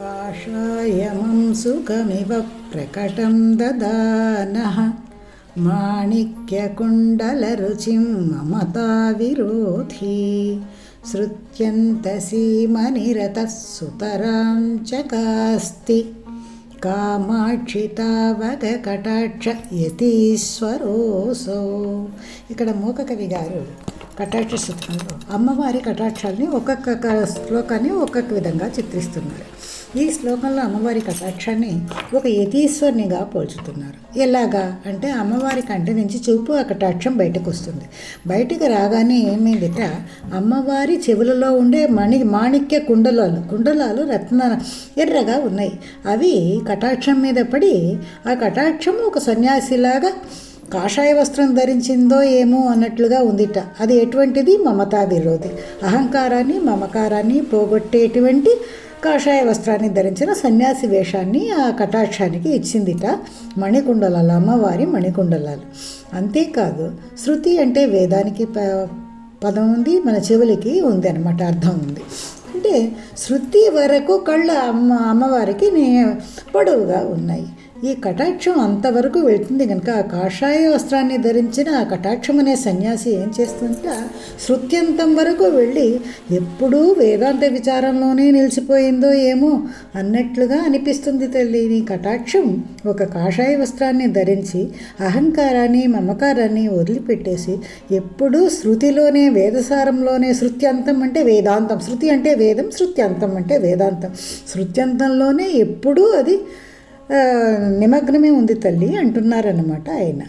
काषायमं सुखमिव प्रकटं ददानः माणिक्यकुण्डलरुचिं ममताविरोधी श्रुत्यन्तसीमनिरतः सुतरां चकास्ति కామాక్షి తావగ కటాక్ష యతీశ్వరోసో ఇక్కడ మూక కవి గారు కటాక్ష సూత్రంలో అమ్మవారి కటాక్షాలని ఒక్కొక్క క- శ్లోకాన్ని ఒక్కొక్క విధంగా చిత్రిస్తున్నారు ఈ శ్లోకంలో అమ్మవారి కటాక్షాన్ని ఒక యతీశ్వరునిగా పోల్చుతున్నారు. ఎలాగా? అంటే అమ్మవారి కంటి నుంచి చూపు ఆ కటాక్షం బయటకు వస్తుంది. బయటికి రాగానే మీదట అమ్మవారి చెవులలో ఉండే మణి మాణిక్య కుండలాలు కుండలాలు రత్న ఎర్రగా ఉన్నాయి. అవి కటాక్షం మీద పడి ఆ కటాక్షం ఒక సన్యాసిలాగా కాషాయ వస్త్రం ధరించిందో ఏమో అన్నట్లుగా ఉందిట. అది ఎటువంటిది? మమతా విరోధి అహంకారాన్ని మమకారాన్ని పోగొట్టేటువంటి కాషాయ వస్త్రాన్ని ధరించిన సన్యాసి వేషాన్ని ఆ కటాక్షానికి ఇచ్చిందిట మణికుండలాలు అమ్మవారి మణికుండలాలు. అంతేకాదు శృతి అంటే వేదానికి ప- పదం ఉంది మన చెవులకి ఉంది అనమాట అర్థం ఉంది. అంటే శృతి వరకు కళ్ళ అమ్మ అమ్మవారికి నే- పొడవుగా ఉన్నాయి. ఈ కటాక్షం అంతవరకు వెళ్తుంది కనుక ఆ కాషాయ వస్త్రాన్ని ధరించిన ఆ కటాక్షం అనే సన్యాసి ఏం చేస్తుంటే శృత్యంతం వరకు వెళ్ళి ఎప్పుడూ వేదాంత విచారంలోనే నిలిచిపోయిందో ఏమో అన్నట్లుగా అనిపిస్తుంది తల్లి. నీ కటాక్షం ఒక కాషాయ వస్త్రాన్ని ధరించి అహంకారాన్ని మమకారాన్ని వదిలిపెట్టేసి ఎప్పుడూ శృతిలోనే వేదసారంలోనే శృత్యంతం అంటే వేదాంతం. శృతి అంటే వేదం శృత్యంతం అంటే వేదాంతం. శృత్యంతంలోనే ఎప్పుడూ అది నిమగ్నమే ఉంది తల్లి అంటున్నారన్నమాట ఆయన.